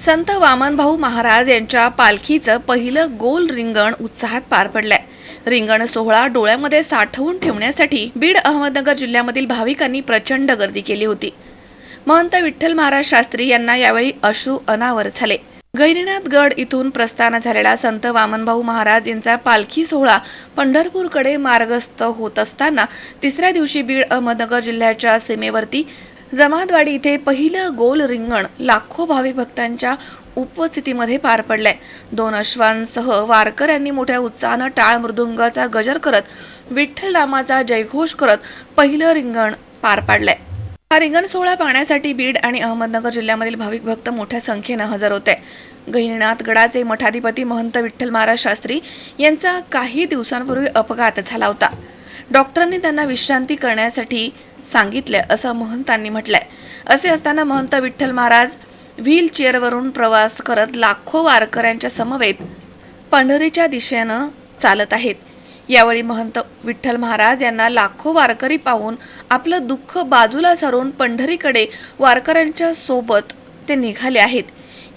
संत वामनभाऊ महाराज यांच्या पालखीचं पहिलं गोल रिंगण उत्साहात पार पडलंय. रिंगण सोहळा डोळ्यामध्ये साठवून ठेवण्यासाठी बीड अहमदनगर जिल्ह्यामधील भाविकांनी प्रचंड गर्दी केली होती. महंत विठ्ठल महाराज शास्त्री यांना यावेळी अश्रू अनावर झाले. गैरीनाथ गड इथून प्रस्थान झालेला संत वामनभाऊ महाराज यांचा पालखी सोहळा पंढरपूरकडे मार्गस्थ होत असताना तिसऱ्या दिवशी बीड अहमदनगर जिल्ह्याच्या सीमेवरती जमातवाडी इथे पहिलं गोल रिंगण लाखो भाविक भक्तांच्या उपस्थितीमध्ये पार पडलंय. दोन अश्वांसह वारकऱ्यांनी मोठ्या उत्साहानं टाळ मृदुंगाचा गजर करत विठ्ठल नामाचा जयघोष करत पहिलं रिंगण पार पाडलंय. हा रिंगण सोहळा पाहण्यासाठी बीड आणि अहमदनगर जिल्ह्यामधील भाविक भक्त मोठ्या संख्येनं हजर होते. गहिनीनाथ गडाचे मठाधिपती महंत विठ्ठल महाराज शास्त्री यांचा काही दिवसांपूर्वी अपघात झाला होता. डॉक्टरांनी त्यांना विश्रांती करण्यासाठी सांगितलं असं महंतांनी म्हटलंय. असे असताना महंत विठ्ठल महाराज व्हील चेअरवरून प्रवास करत लाखो वारकऱ्यांच्या समवेत पंढरीच्या दिशेनं चालत आहेत. यावेळी महंत विठ्ठल महाराज यांना लाखो वारकरी पाहून आपलं दुःख बाजूला सारून पंढरीकडे वारकऱ्यांच्या सोबत ते निघाले आहेत.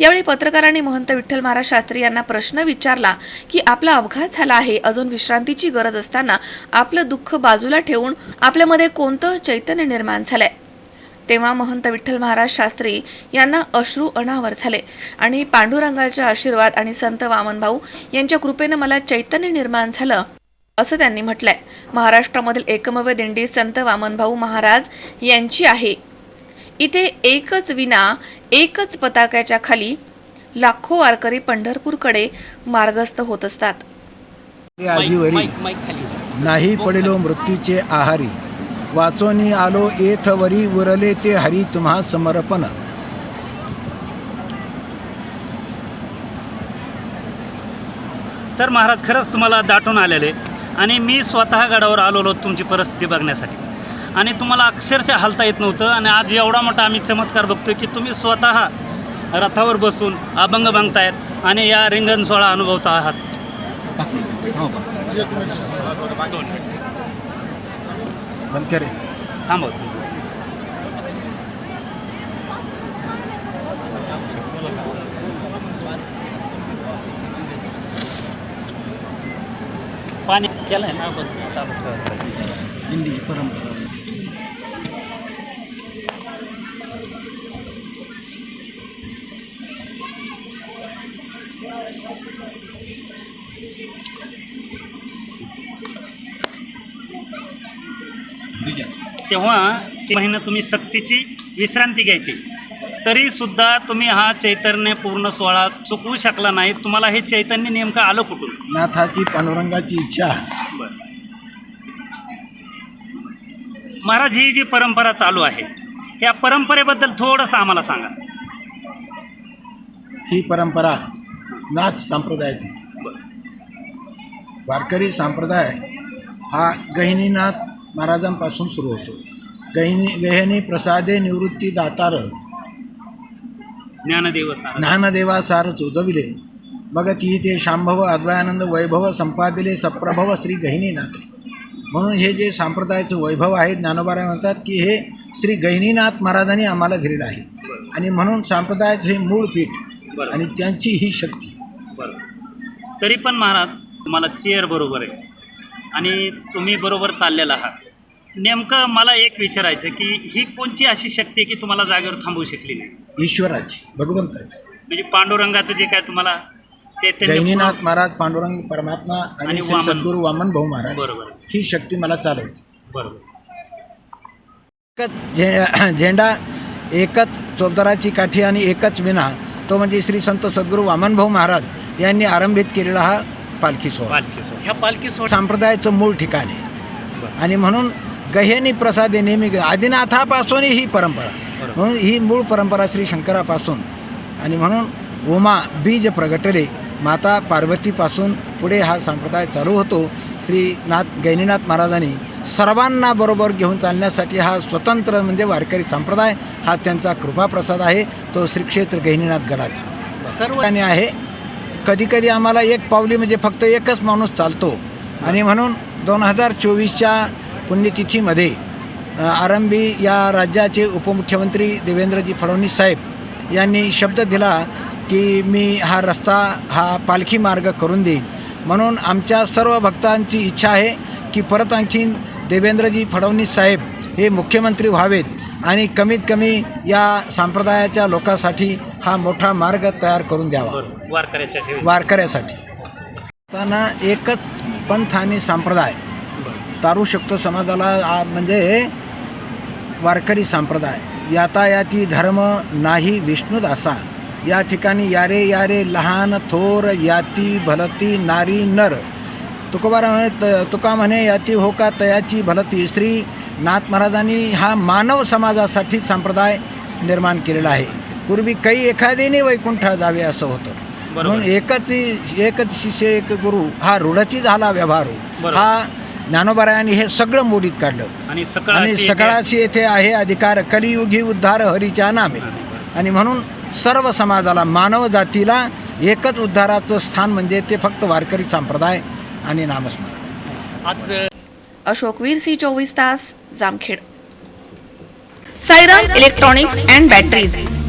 यावेळी पत्रकारांनी महंत विठ्ठल महाराज शास्त्री यांना प्रश्न विचारला की आपला अपघात झाला आहे. अजून विश्रांतीची गरज असताना आपलं दुःख बाजूला ठेवून आपल्यामध्ये कोणतं चैतन्य निर्माण झालंय? तेव्हा महंत विठ्ठल महाराज शास्त्री यांना अश्रू अनावर झाले आणि पांडुरंगाचे आशीर्वाद आणि संत वामनभाऊ यांच्या कृपेनं मला चैतन्य निर्माण झालं. असं त्यांनी म्हटलंय. महाराष्ट्रामधील एकमेव दिंडी संत वामनभाऊ महाराज यांची आहे. इथे एकच विना एकच पताक्याच्या खाली लाखो वारकरी पंढरपूरकडे मार्गस्थ होत असतात. नाही पडिलो मृत्यूचे आहारी. वाचोनी आलो एथवरी उरले ते हरी तुम्हा समर्पण. तर महाराज खरंच तुम्हाला दाटून आलेले. आणि मी स्वतः गडावर आलेलो तुमची परिस्थिती बघण्यासाठी. आणि तुम्हाला अक्षरशः हलता येत नव्हतं आणि आज एवढा मोठा आम्ही चमत्कार बघतोय की तुम्ही स्वतः रथावर बसून अभंग बांगतायत आणि या रिंगण सोहळा अनुभवता आहात. हो थांबव थांबव. पाणी केलंय ना बंद चालू. हिंदी परंपरा तेव्हा ते महिना तुम्ही सक्तीची विश्रांती घ्यायची तरी सुद्धा तुम्ही हा चैतन्य पूर्ण सोहळा चुकवू शकला नाही. तुम्हाला हे चैतन्य नेमकं आलं कुठून? नाथाची पांडुरंगाची इच्छा. महाराज ही जी परंपरा चालू आहे या परंपरेबद्दल थोडंसं आम्हाला सांगा. ही परंपरा नाथ संप्रदायाची. वारकरी संप्रदाय हा गहिनीनाथ महाराजांपासून सुरू होतो. गहिनी गहिनी प्रसादे निवृत्ती दातार ज्ञानदेव ज्ञानदेवा सार चोजविले मग ती ते शांभव अद्वयानंद वैभव संपादिले सप्रभव श्री गहिनीनाथ. म्हणून हे जे संप्रदायाचं वैभव आहे ज्ञानोबाराय म्हणतात की हे श्री गहिनीनाथ महाराजांनी आम्हाला दिलेलं आहे. आणि म्हणून संप्रदायाचं हे मूळ पीठ आणि त्यांची ही शक्ती. बरं. तरी पण महाराज तुम्हाला चेअर बरोबर आहे. आणि तुम्ही बरोबर चाललेला आहात. नेमकं मला एक विचारायचं की ही कोणची अशी शक्ती आहे की तुम्हाला जागेवर थांबवू शकली नाही? ईश्वराची भगवंताची. म्हणजे पांडुरंगाचं जे काय तुम्हाला चैतन्य गहिनीनाथ महाराज पांडुरंग परमात्मा आणि आणि श्री वामन. सद्गुरू वामन भाऊ महाराज. बरोबर. ही शक्ती मला चालवते बरोबर. एकच झे झेंडा एकच चोपदाराची काठी आणि एकच विना तो म्हणजे श्री संत सद्गुरू वामनभाऊ महाराज यांनी आरंभित केलेला हा पालखी सोहळा. पालखी सोहळा. ह्या पालखी सोहळा संप्रदायाचं मूळ ठिकाण आहे. आणि म्हणून गह्यनी प्रसादे नेहमी आदिनाथापासून ही परंपरा. म्हणून ही मूळ परंपरा श्री शंकरापासून. आणि म्हणून उमा बीज प्रगटले. माता पार्वतीपासून पुढे हा संप्रदाय चालू होतो. श्री नाथ गैनीनाथ महाराजांनी सर्वांना बरोबर घेऊन चालण्यासाठी हा स्वतंत्र म्हणजे वारकरी संप्रदाय हा त्यांचा कृपाप्रसाद आहे. तो श्री क्षेत्र गहिनीनाथ गडाचा. सर्व ठिकाणी आहे. कधीकधी आम्हाला एक पावली म्हणजे फक्त एकच माणूस चालतो. आणि म्हणून दोन हजार चोवीसच्या पुण्यतिथीमध्ये आरंभी या राज्याचे उपमुख्यमंत्री देवेंद्रजी फडणवीस साहेब यांनी शब्द दिला की मी हा रस्ता हा पालखी मार्ग करून देईन म्हणून आमच्या सर्व भक्तांची इच्छा आहे की परत आणखी देवेंद्रजी फडणवीस साहेब हे मुख्यमंत्री व्हावेत आणि कमीत कमी या संप्रदायाच्या लोकांसाठी हा मोठा मार्ग तयार करून द्यावा वारकऱ्याच्या. वारकऱ्यासाठी असताना एकच पंथ आणि संप्रदाय. तारू शकतो समाजाला म्हणजे वारकरी संप्रदाय. यातायाती धर्म नाही विष्णुदासा या ठिकाणी यारे यारे लहान थोर याती भलती नारी नर. तुकोबारा म्हणे तुका म्हणे याती हो का तयाची भलती. श्री नाथ महाराजांनी हा मानव समाजासाठी संप्रदाय निर्माण केलेला आहे. पूर्वी काही एखाद्याने वैकुंठा जावे असं होतं. म्हणून एकच एकच शिष्य एक गुरु हा रूढची झाला व्यवहार. हा ज्ञानोबारायांनी हे सगळं मोडीत काढलं. आणि सकाळाशी येथे आहे अधिकार कलियुगी उद्धार हरीच्या नामे. आणि म्हणून सर्व समाजाला मानव जातीला एकच उद्धाराचं स्थान म्हणजे ते फक्त वारकरी संप्रदाय आणि नामस्मरण. आज अशोक वीर सी चोवीस तास Jamkhed. Sairam electronics and batteries.